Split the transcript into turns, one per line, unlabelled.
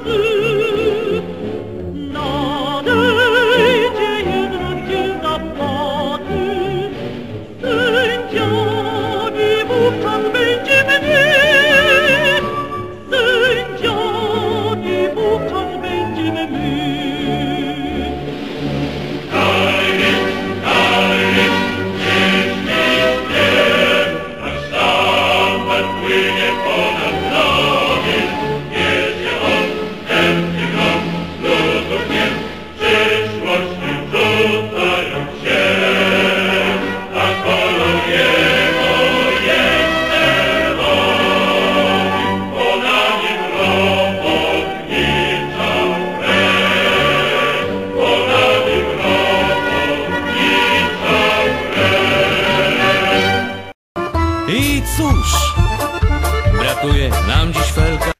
Remember
I cóż, brakuje nam dziś felka.